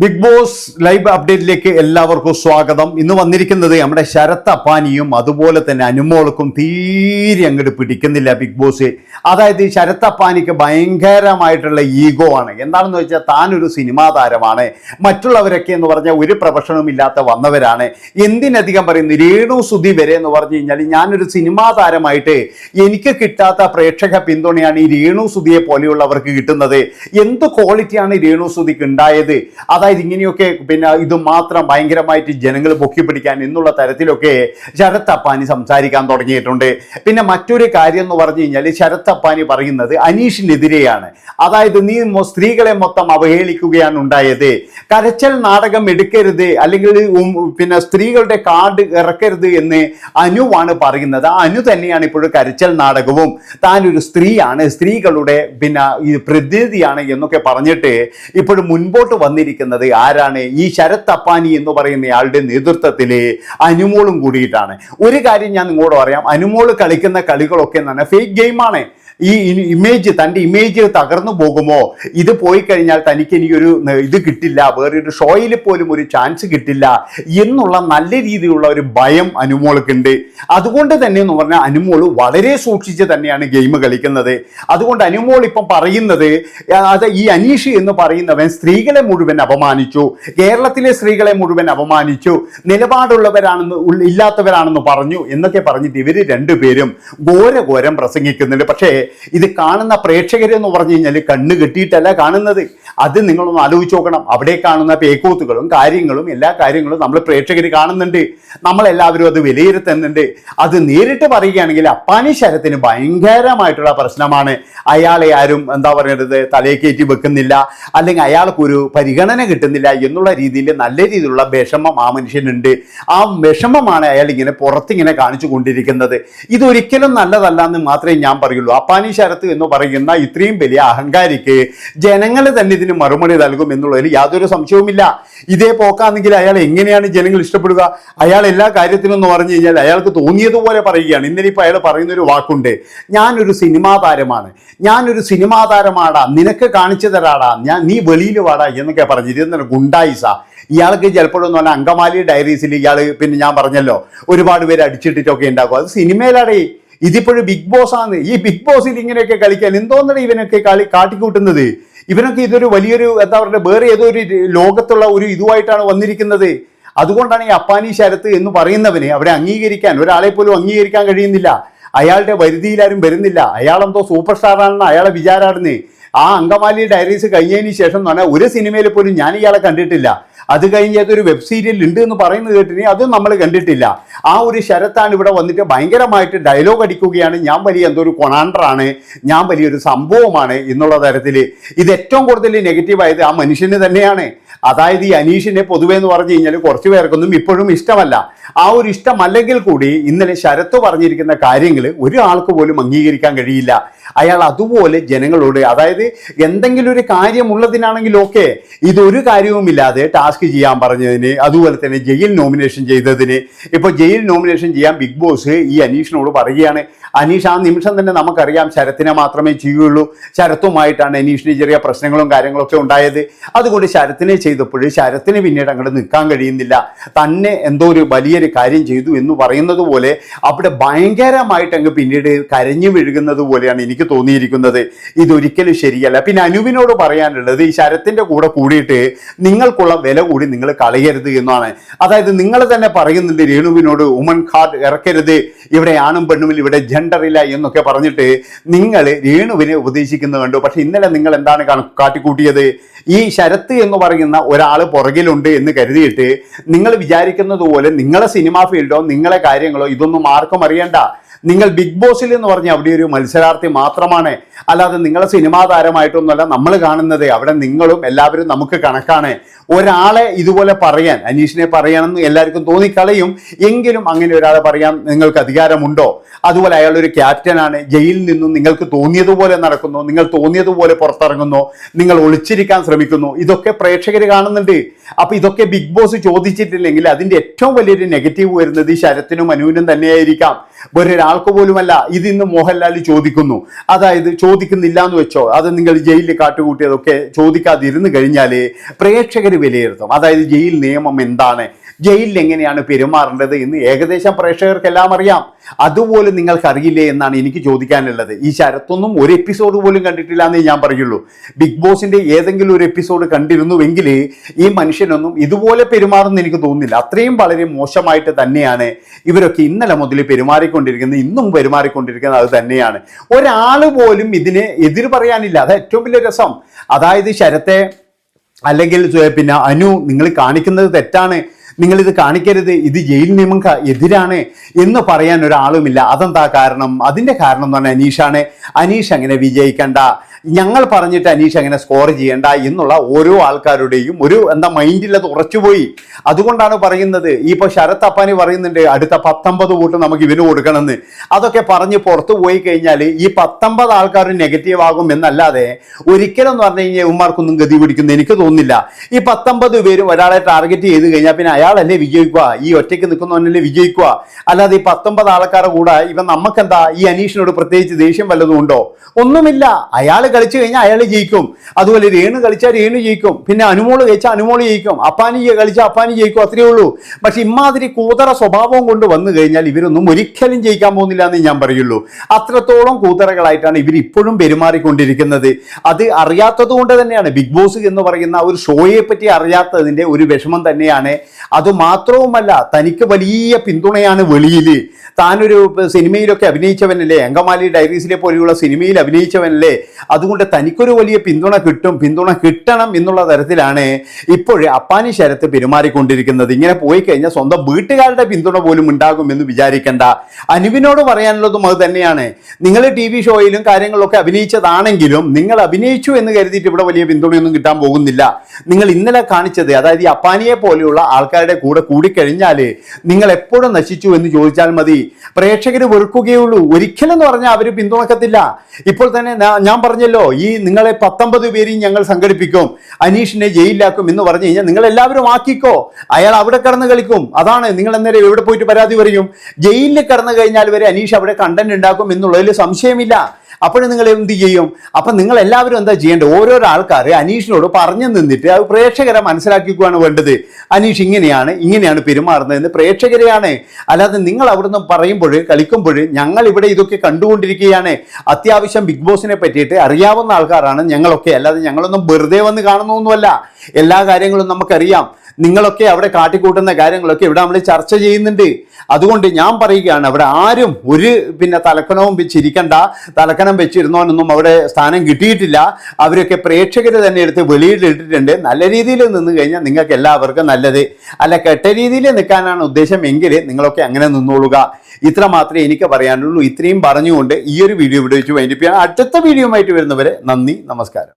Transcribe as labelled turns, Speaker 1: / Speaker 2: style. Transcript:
Speaker 1: Big boss live അപ്ഡേറ്റിലേക്ക് എല്ലാവർക്കും സ്വാഗതം. ഇന്ന് വന്നിരിക്കുന്നത് നമ്മുടെ ശരത് അപ്പാനിയും അതുപോലെ തന്നെ അനുമോൾക്കും തീരെ അങ്ങോട്ട് പിടിക്കുന്നില്ല ബിഗ് ബോസ്. അതായത് ശരത് അപ്പാനിക്ക് ഭയങ്കരമായിട്ടുള്ള ഈഗോ ആണ്. എന്താണെന്ന് വെച്ചാൽ താനൊരു സിനിമാ താരമാണ്. മറ്റുള്ളവരൊക്കെ എന്ന് പറഞ്ഞാൽ ഒരു പ്രൊഫഷനും ഇല്ലാത്ത വന്നവരാണ്. എന്തിനധികം പറയുന്നു രേണു സുധി വരെ എന്ന് പറഞ്ഞു കഴിഞ്ഞാൽ ഞാനൊരു സിനിമാ താരമായിട്ട് എനിക്ക് കിട്ടാത്ത പ്രേക്ഷക പിന്തുണയാണ് ഈ രേണു സുധിയെ പോലെയുള്ളവർക്ക് കിട്ടുന്നത്. എന്ത് ക്വാളിറ്റിയാണ് രേണു സുധിക്ക് ഉണ്ടായത്? അതായത് ഇങ്ങനെയൊക്കെ പിന്നെ ഇത് മാത്രം ഭയങ്കരമായിട്ട് ജനങ്ങൾ പൊക്കി പിടിക്കാൻ എന്നുള്ള തരത്തിലൊക്കെ ശരത് അപ്പാനി സംസാരിക്കാൻ തുടങ്ങിയിട്ടുണ്ട്. പിന്നെ മറ്റൊരു കാര്യം എന്ന് പറഞ്ഞു കഴിഞ്ഞാൽ ശരത് അപ്പാനി പറയുന്നത് അനീഷിനെതിരെയാണ്. അതായത് നീ സ്ത്രീകളെ മൊത്തം അവഹേളിക്കുകയാണ് ഉണ്ടായത്. കരച്ചൽ നാടകം എടുക്കരുത് അല്ലെങ്കിൽ പിന്നെ സ്ത്രീകളുടെ കാർഡ് ഇറക്കരുത് എന്ന് അനുവാണ് പറയുന്നത്. അനു തന്നെയാണ് ഇപ്പോഴും കരച്ചൽ നാടകവും. താനൊരു സ്ത്രീയാണ് സ്ത്രീകളുടെ പിന്നെ പ്രതിനിധിയാണ് എന്നൊക്കെ പറഞ്ഞിട്ട് ഇപ്പോഴും മുൻപോട്ട് വന്നിരിക്കുന്നത്. ആരാണ്? ഈ ശരത് അപ്പാനി എന്ന് പറയുന്ന ആളുടെ നേതൃത്വത്തിൽ അനുമോളും കൂടിയിട്ടാണ്. ഒരു കാര്യം ഞാൻ നിങ്ങളോട് പറയാം. അനുമോൾ കളിക്കുന്ന കളികളൊക്കെ എന്ന് പറഞ്ഞാൽ ഫേക്ക് ഗെയിമാണ് ഈ ഇമേജ് തന്റെ ഇമേജ് തകർന്നു പോകുമോ? ഇത് പോയി കഴിഞ്ഞാൽ തനിക്ക് എനിക്കൊരു ഇത് കിട്ടില്ല. വേറൊരു ഷോയിൽ പോലും ഒരു ചാൻസ് കിട്ടില്ല എന്നുള്ള നല്ല രീതിയിലുള്ള ഒരു ഭയം അനുമോൾക്കുണ്ട്. അതുകൊണ്ട് തന്നെ എന്ന് പറഞ്ഞാൽ അനുമോൾ വളരെ സൂക്ഷിച്ച് തന്നെയാണ് ഗെയിം കളിക്കുന്നത്. അതുകൊണ്ട് അനുമോൾ ഇപ്പം പറയുന്നത് അത് ഈ അനീഷ് എന്ന് പറയുന്നവൻ സ്ത്രീകളെ മുഴുവൻ അപമാനിച്ചു. കേരളത്തിലെ സ്ത്രീകളെ മുഴുവൻ അപമാനിച്ചു. നിലപാടുള്ളവരാണെന്ന് ഇല്ലാത്തവരാണെന്ന് പറഞ്ഞു എന്നൊക്കെ പറഞ്ഞിട്ട് ഇവർ രണ്ടുപേരും ഘോരഘോരം പ്രസംഗിക്കുന്നുണ്ട്. പക്ഷേ ഇത് കാണുന്ന പ്രേക്ഷകരെന്ന് പറഞ്ഞു കഴിഞ്ഞാൽ കണ്ണ് കെട്ടിയിട്ടല്ല കാണുന്നത്. അത് നിങ്ങളൊന്ന് ആലോചിച്ച് നോക്കണം. അവിടെ കാണുന്ന പേക്കൂത്തുകളും കാര്യങ്ങളും എല്ലാ കാര്യങ്ങളും നമ്മൾ പ്രേക്ഷകർ കാണുന്നുണ്ട്. നമ്മളെല്ലാവരും അത് വിലയിരുത്തുന്നുണ്ട്. അത് നേരിട്ട് പറയുകയാണെങ്കിൽ അപ്പാനി ശരത്തിന് ഭയങ്കരമായിട്ടുള്ള പ്രശ്നമാണ്. അയാളെ ആരും എന്താ പറയുന്നത് തലയെ കയറ്റി വെക്കുന്നില്ല. അല്ലെങ്കിൽ അയാൾക്കൊരു പരിഗണന കിട്ടുന്നില്ല എന്നുള്ള രീതിയിൽ നല്ല രീതിയിലുള്ള വിഷമം ആ മനുഷ്യനുണ്ട്. ആ വിഷമമാണ് അയാൾ ഇങ്ങനെ പുറത്തിങ്ങനെ കാണിച്ചു കൊണ്ടിരിക്കുന്നത്. ഇതൊരിക്കലും നല്ലതല്ല എന്ന് മാത്രമേ ഞാൻ പറയുള്ളൂ. അപ്പാനി ശരത്ത് എന്ന് പറയുന്ന ഇത്രയും വലിയ അഹങ്കാരിക്ക് ജനങ്ങൾ തന്നെ ഇതിന് മറുപടി നൽകും എന്നുള്ളതിൽ യാതൊരു സംശയവുമില്ല. ഇതേ പോക്കാണെങ്കിൽ അയാൾ എങ്ങനെയാണ് ജനങ്ങൾ ഇഷ്ടപ്പെടുക? അയാൾ എല്ലാ കാര്യത്തിനും എന്ന് പറഞ്ഞു കഴിഞ്ഞാൽ അയാൾക്ക് തോന്നിയതുപോലെ പറയുകയാണ്. ഇന്നലെ ഇപ്പൊ അയാൾ പറയുന്നൊരു വാക്കുണ്ട്. ഞാനൊരു സിനിമാ താരമാണ്. ഞാനൊരു സിനിമാ താരമാടാ. നിനക്ക് കാണിച്ചു തരാടാ. ഞാൻ നീ വെളിയിൽ വാടാ എന്നൊക്കെ പറഞ്ഞു ഇതെന്താണ് ഗുണ്ടായിസ. ഇയാൾക്ക് ചിലപ്പോഴൊന്നും പറഞ്ഞാൽ അങ്കമാലി ഡയറീസിൽ ഇയാൾ പിന്നെ ഞാൻ പറഞ്ഞല്ലോ ഒരുപാട് പേര് അടിച്ചിട്ടിട്ടൊക്കെ ഉണ്ടാക്കും. അത് സിനിമയിലാടേ ഇതിപ്പോഴും ബിഗ് ബോസ് ആണ്. ഈ ബിഗ് ബോസിൽ ഇങ്ങനെയൊക്കെ കളിക്കാൻ എന്തോന്നാണ് ഇവനൊക്കെ കളി കാട്ടിക്കൂട്ടുന്നത്? ഇവനൊക്കെ ഇതൊരു വലിയൊരു എന്താ പറയുക വേറെ ഏതോ ഒരു ലോകത്തുള്ള ഒരു ഇതുമായിട്ടാണ് വന്നിരിക്കുന്നത്. അതുകൊണ്ടാണ് ഈ അപ്പാനി ശരത്ത് എന്ന് പറയുന്നവനെ അവരെ അംഗീകരിക്കാൻ ഒരാളെ പോലും അംഗീകരിക്കാൻ കഴിയുന്നില്ല. അയാളുടെ വരുതിയിലാരും വരുന്നില്ല. അയാളെന്തോ സൂപ്പർ സ്റ്റാറാണെന്ന് അയാളെ വിചാരാണെന്ന് ആ അങ്കമാലി ഡയറീസ് കഴിഞ്ഞതിന് ശേഷം എന്ന് പറഞ്ഞാൽ ഒരു സിനിമയിൽ പോലും ഞാൻ ഇയാളെ കണ്ടിട്ടില്ല. അത് കഴിഞ്ഞ് അതൊരു വെബ് സീരിയൽ ഉണ്ട് എന്ന് പറയുന്നത് കേട്ടിനി അത് നമ്മൾ കണ്ടിട്ടില്ല. ആ ഒരു ശരത്താണ് ഇവിടെ വന്നിട്ട് ഭയങ്കരമായിട്ട് ഡയലോഗ് അടിക്കുകയാണ്. ഞാൻ വലിയ എന്തോ ഒരു കൊണാണ്ടറാണ്. ഞാൻ വലിയൊരു സംഭവമാണ് എന്നുള്ള തരത്തിൽ ഇത് ഏറ്റവും കൂടുതൽ നെഗറ്റീവായത് ആ മനുഷ്യന് തന്നെയാണ്. അതായത് ഈ അനീഷിനെ പൊതുവേ എന്ന് പറഞ്ഞു കഴിഞ്ഞാൽ കുറച്ച് പേർക്കൊന്നും ഇപ്പോഴും ഇഷ്ടമല്ല. ആ ഒരു ഇഷ്ടമല്ലെങ്കിൽ കൂടി ഇന്നലെ ശരത്ത് പറഞ്ഞിരിക്കുന്ന കാര്യങ്ങൾ ഒരാൾക്ക് പോലും അംഗീകരിക്കാൻ കഴിയില്ല. അയാൾ അതുപോലെ ജനങ്ങളോട് അതായത് എന്തെങ്കിലും ഒരു കാര്യമുള്ളതിനാണെങ്കിൽ ഓക്കെ ഇതൊരു കാര്യവുമില്ലാതെ ടാസ്ക് ചെയ്യാൻ പറഞ്ഞതിന് അതുപോലെ തന്നെ ജയിൽ നോമിനേഷൻ ചെയ്തതിന്. ഇപ്പോൾ ജയിൽ നോമിനേഷൻ ചെയ്യാൻ ബിഗ് ബോസ് ഈ അനീഷിനോട് പറയുകയാണ് അനീഷ് ആ നിമിഷം തന്നെ നമുക്കറിയാം ശരത്തിനെ മാത്രമേ ചെയ്യുള്ളൂ. ശരത്തുമായിട്ടാണ് അനീഷിന് ചെറിയ പ്രശ്നങ്ങളും കാര്യങ്ങളൊക്കെ ഉണ്ടായത്. അതുകൊണ്ട് ശരത്തിനെ ചെയ്തപ്പോൾ ശരത്തിന് പിന്നീട് അങ്ങോട്ട് നിൽക്കാൻ കഴിയുന്നില്ല. തന്നെ എന്തോ ഒരു വലിയൊരു കാര്യം ചെയ്തു എന്ന് പറയുന്നത് പോലെ അവിടെ ഭയങ്കരമായിട്ട് അങ്ങ് പിന്നീട് കരഞ്ഞു വീഴുന്നത് പോലെയാണ് എനിക്ക് തോന്നിയിരിക്കുന്നത്. ഇതൊരിക്കലും ശരിയല്ല. പിന്നെ അനുവിനോട് പറയാനുള്ളത് ഈ ശരത്തിന്റെ കൂടെ കൂടിയിട്ട് നിങ്ങൾക്കുള്ള വില കൂടി നിങ്ങൾ കളയരുത് എന്നാണ്. അതായത് നിങ്ങൾ തന്നെ പറയുന്നുണ്ട് രേണുവിനോട് ഉമൻ കാർഡ് ഇറക്കരുത്. ഇവിടെ ആണും പെണ്ണുമിൽ ഇവിടെ ജെൻഡർ ഇല്ല എന്നൊക്കെ പറഞ്ഞിട്ട് നിങ്ങൾ രേണുവിനെ ഉപദേശിക്കുന്നത് കണ്ടു. പക്ഷെ ഇന്നലെ നിങ്ങൾ എന്താണ് കാട്ടിക്കൂട്ടിയത്? ഈ ശരത്ത് എന്ന് പറയുന്ന ഒരാൾ പുറകിലുണ്ട് എന്ന് കരുതിയിട്ട് നിങ്ങൾ വിചാരിക്കുന്നത് പോലെ നിങ്ങളെ സിനിമാ ഫീൽഡോ നിങ്ങളെ കാര്യങ്ങളോ ഇതൊന്നും ആർക്കും അറിയണ്ട. നിങ്ങൾ ബിഗ് ബോസിൽ എന്ന് പറഞ്ഞാൽ അവിടെ ഒരു മത്സരാർത്ഥി മാത്രമാണ്. അല്ലാതെ നിങ്ങളെ സിനിമാ താരമായിട്ടൊന്നുമല്ല നമ്മൾ കാണുന്നത്. അവിടെ നിങ്ങളും എല്ലാവരും നമുക്ക് കണക്കാണ്. ഒരാളെ ഇതുപോലെ പറയാൻ അനീഷിനെ പറയാനെന്ന് എല്ലാവർക്കും തോന്നിക്കളയും. എങ്കിലും അങ്ങനെ ഒരാളെ പറയാൻ നിങ്ങൾക്ക് അധികാരമുണ്ടോ? അതുപോലെ അയാൾ ഒരു ക്യാപ്റ്റനാണ് ജയിലിൽ നിന്നും നിങ്ങൾക്ക് തോന്നിയതുപോലെ നടക്കുന്നു. നിങ്ങൾ തോന്നിയതുപോലെ പുറത്തിറങ്ങുന്നു. നിങ്ങൾ ഒളിച്ചിരിക്കാൻ ശ്രമിക്കുന്നു. ഇതൊക്കെ പ്രേക്ഷകർ കാണുന്നുണ്ട്. അപ്പൊ ഇതൊക്കെ ബിഗ് ബോസ് ചോദിച്ചിട്ടില്ലെങ്കിൽ അതിന്റെ ഏറ്റവും വലിയൊരു നെഗറ്റീവ് വരുന്നത് ശരത്തിനും അനുവിനും തന്നെയായിരിക്കാം. വേറൊരാൾക്ക് പോലുമല്ല. ഇത് ഇന്ന് മോഹൻലാൽ ചോദിക്കുന്നു. അതായത് ചോദിക്കുന്നില്ല എന്ന് വെച്ചോ അത് നിങ്ങൾ ജയിലിൽ കാട്ടുകൂട്ടിയതൊക്കെ ചോദിക്കാതിരുന്നു കഴിഞ്ഞാൽ പ്രേക്ഷകർ വിലയിരുത്തും. അതായത് ജയിൽ നിയമം എന്താണ്? ജയിലിൽ എങ്ങനെയാണ് പെരുമാറേണ്ടത് എന്ന് ഏകദേശം പ്രേക്ഷകർക്കെല്ലാം അറിയാം. അതുപോലെ നിങ്ങൾക്ക് അറിയില്ലേ എന്നാണ് എനിക്ക് ചോദിക്കാനുള്ളത്. ഈ ശരത്തൊന്നും ഒരു എപ്പിസോഡ് പോലും കണ്ടിട്ടില്ല എന്നേ ഞാൻ പറയുള്ളൂ. ബിഗ് ബോസിന്റെ ഏതെങ്കിലും ഒരു എപ്പിസോഡ് കണ്ടിരുന്നുവെങ്കിൽ ഈ മനുഷ്യനൊന്നും ഇതുപോലെ പെരുമാറുമെന്ന് എനിക്ക് തോന്നുന്നില്ല. അത്രയും വളരെ മോശമായിട്ട് തന്നെയാണ് ഇവരൊക്കെ ഇന്നലെ മുതൽ പെരുമാറിക്കൊണ്ടിരിക്കുന്നത്. ഇന്നും പെരുമാറിക്കൊണ്ടിരിക്കുന്നത് അത് തന്നെയാണ്. ഒരാൾ പോലും ഇതിന് എതിർ പറയാനില്ല. അത് ഏറ്റവും വലിയ രസം. അതായത് ശരത്തെ അല്ലെങ്കിൽ പിന്നെ അനു നിങ്ങൾ കാണിക്കുന്നത് തെറ്റാണ്. നിങ്ങൾ ഇത് കാണിക്കരുത് ഇത് ജയിൽ നിയമം എതിരാണ് എന്ന് പറയാൻ ഒരാളുമില്ല. അതെന്താ കാരണം? അതിന്റെ കാരണം എന്ന് പറഞ്ഞാൽ അനീഷാണ്. അനീഷ് അങ്ങനെ വിജയിക്കണ്ട. ഞങ്ങൾ പറഞ്ഞിട്ട് അനീഷ് അങ്ങനെ സ്കോർ ചെയ്യേണ്ട എന്നുള്ള ഓരോ ആൾക്കാരുടെയും ഒരു എന്താ മൈൻഡിൽ അത് ഉറച്ചുപോയി. അതുകൊണ്ടാണ് പറയുന്നത് ഇപ്പോൾ ശരത് അപ്പാനി പറയുന്നുണ്ട് അടുത്ത പത്തൊമ്പത് വോട്ട് നമുക്ക് ഇവന് കൊടുക്കണമെന്ന്. അതൊക്കെ പറഞ്ഞ് പുറത്തു പോയി കഴിഞ്ഞാൽ ഈ പത്തൊമ്പത് ആൾക്കാർ നെഗറ്റീവ് ആകും എന്നല്ലാതെ ഒരിക്കലും എന്ന് പറഞ്ഞു കഴിഞ്ഞാൽ ഉമ്മാർക്കൊന്നും ഗതി പിടിക്കുന്നു എനിക്ക് തോന്നുന്നില്ല. ഈ പത്തൊമ്പത് പേരും ഒരാളെ ടാർഗറ്റ് ചെയ്ത് കഴിഞ്ഞാൽ പിന്നെ അയാളല്ലേ വിജയിക്കുക? ഈ ഒറ്റയ്ക്ക് നിൽക്കുന്നവനല്ലേ വിജയിക്കുക? അല്ലാതെ ഈ പത്തൊമ്പത് ആൾക്കാരെ കൂടെ ഇവൻ നമുക്കെന്താ ഈ അനീഷിനോട് പ്രത്യേകിച്ച് ദേഷ്യം വല്ലതും ഉണ്ടോ? ഒന്നുമില്ല. അയാൾ കളിച്ചു കഴിഞ്ഞാൽ അയാൾ ജയിക്കും. അതുപോലെ രേണു കളിച്ചാൽ രേണു ജയിക്കും. പിന്നെ അനുമോൾ കഴിച്ചാൽ അനുമോൾ ജയിക്കും. അപ്പാനി കളിച്ചാൽ അപ്പാനി ജയിക്കും. അത്രയേ ഉള്ളൂ. പക്ഷെ ഇമാതിരി കൂതറ സ്വഭാവം കൊണ്ട് വന്നു കഴിഞ്ഞാൽ ഇവരൊന്നും ഒരിക്കലും ജയിക്കാൻ പോകുന്നില്ല എന്ന് ഞാൻ പറയുള്ളൂ. അത്രത്തോളം കൂതറകളായിട്ടാണ് ഇവർ ഇപ്പോഴും പെരുമാറിക്കൊണ്ടിരിക്കുന്നത്. അത് അറിയാത്തത് കൊണ്ട് തന്നെയാണ്. ബിഗ് ബോസ് എന്ന് പറയുന്ന ഒരു ഷോയെ പറ്റി അറിയാത്തതിന്റെ ഒരു വിഷമം തന്നെയാണ്. അത് മാത്രവുമല്ല തനിക്ക് വലിയ പിന്തുണയാണ് വെളിയിൽ. താനൊരു സിനിമയിലൊക്കെ അഭിനയിച്ചവനല്ലേ? അങ്കമാലി ഡയറീസിലെ പോലെയുള്ള സിനിമയിൽ അഭിനയിച്ചവനല്ലേ? അതുകൊണ്ട് തനിക്കൊരു വലിയ പിന്തുണ കിട്ടും പിന്തുണ കിട്ടണം എന്നുള്ള തരത്തിലാണ് ഇപ്പോഴേ അപ്പാനി ശരത്ത് പെരുമാറിക്കൊണ്ടിരിക്കുന്നത്. ഇങ്ങനെ പോയി കഴിഞ്ഞാൽ സ്വന്തം വീട്ടുകാരുടെ പിന്തുണ പോലും ഉണ്ടാകുമെന്ന് വിചാരിക്കേണ്ട. അനുവിനോട് പറയാനുള്ളതും അത് തന്നെയാണ്. നിങ്ങൾ ടി വി ഷോയിലും കാര്യങ്ങളിലൊക്കെ അഭിനയിച്ചതാണെങ്കിലും നിങ്ങൾ അഭിനയിച്ചു എന്ന് കരുതിയിട്ട് ഇവിടെ വലിയ പിന്തുണയൊന്നും കിട്ടാൻ പോകുന്നില്ല. നിങ്ങൾ ഇന്നലെ കാണിച്ചത് അതായത് ഈ അപ്പാനിയെ പോലെയുള്ള ആൾക്കാരുടെ കൂടെ കൂടിക്കഴിഞ്ഞാൽ നിങ്ങൾ എപ്പോഴും നശിച്ചു എന്ന് ചോദിച്ചാൽ മതി. പ്രേക്ഷകർ വെറുക്കുകയുള്ളൂ ഒരിക്കലും എന്ന് പറഞ്ഞാൽ അവർ പിന്തുണക്കത്തില്ല. ഇപ്പോൾ തന്നെ ഞാൻ പറഞ്ഞല്ലോ ഈ നിങ്ങളെ പത്തൊമ്പത് പേരെയും ഞങ്ങൾ സംഘടിപ്പിക്കും. അനീഷിനെ ജയിലിലാക്കും എന്ന് പറഞ്ഞു കഴിഞ്ഞാൽ നിങ്ങൾ എല്ലാവരും ആക്കിക്കോ. അയാൾ അവിടെ കടന്ന് കളിക്കും. അതാണ് നിങ്ങൾ അന്നേരം എവിടെ പോയിട്ട് പരാതി പറയും? ജയിലിൽ കടന്നു കഴിഞ്ഞാൽ വരെ അനീഷ് അവിടെ കണ്ടന്റ് ഉണ്ടാക്കും എന്നുള്ളതിൽ സംശയമില്ല. അപ്പോൾ നിങ്ങൾ എന്ത് ചെയ്യും? അപ്പൊ നിങ്ങൾ എല്ലാവരും എന്താ ചെയ്യേണ്ടത്? ഓരോരോ ആൾക്കാർ അനീഷിനോട് പറഞ്ഞു നിന്നിട്ട് അത് പ്രേക്ഷകരെ മനസ്സിലാക്കിക്കുകയാണ് വേണ്ടത്. അനീഷ് ഇങ്ങനെയാണ് ഇങ്ങനെയാണ് പെരുമാറുന്നത് എന്ന് പ്രേക്ഷകരെയാണ്. അല്ലാതെ നിങ്ങൾ അവിടുന്ന് പറയുമ്പോൾ കളിക്കുമ്പോൾ ഞങ്ങൾ ഇവിടെ ഇതൊക്കെ കണ്ടുകൊണ്ടിരിക്കുകയാണ്. അത്യാവശ്യം ബിഗ് ബോസിനെ പറ്റിയിട്ട് അറിയാവുന്ന ആൾക്കാരാണ് ഞങ്ങളൊക്കെ. അല്ലാതെ ഞങ്ങളൊന്നും വെറുതെ വന്ന് കാണുന്നൊന്നുമല്ല. എല്ലാ കാര്യങ്ങളും നമുക്കറിയാം. നിങ്ങളൊക്കെ അവിടെ കാട്ടിക്കൂട്ടുന്ന കാര്യങ്ങളൊക്കെ ഇവിടെ നമ്മൾ ചർച്ച ചെയ്യുന്നുണ്ട്. അതുകൊണ്ട് ഞാൻ പറയുകയാണ് അവിടെ ആരും ഒരു പിന്നെ തലക്കണവും വെച്ചിരിക്കണ്ട തലക്കണം വെച്ചിരുന്നവനൊന്നും അവിടെ സ്ഥാനം കിട്ടിയിട്ടില്ല. അവരൊക്കെ പ്രേക്ഷകരെ തന്നെ എടുത്ത് വെളിയിലിട്ടിട്ടുണ്ട്. നല്ല രീതിയിൽ നിന്ന് കഴിഞ്ഞാൽ നിങ്ങൾക്ക് എല്ലാവർക്കും നല്ലത്. അല്ല കെട്ട രീതിയിൽ നിൽക്കാനാണ് ഉദ്ദേശം എങ്കിൽ നിങ്ങളൊക്കെ അങ്ങനെ നിന്നോളുക. ഇത്ര മാത്രമേ എനിക്ക് പറയാനുള്ളൂ. ഇത്രയും പറഞ്ഞുകൊണ്ട് ഈ ഒരു വീഡിയോ ഇവിടെ വെച്ച് വൈൻഡിപ്പിയാണ് അടുത്ത വീഡിയോ ആയിട്ട് വരുന്നവരെ നന്ദി നമസ്കാരം.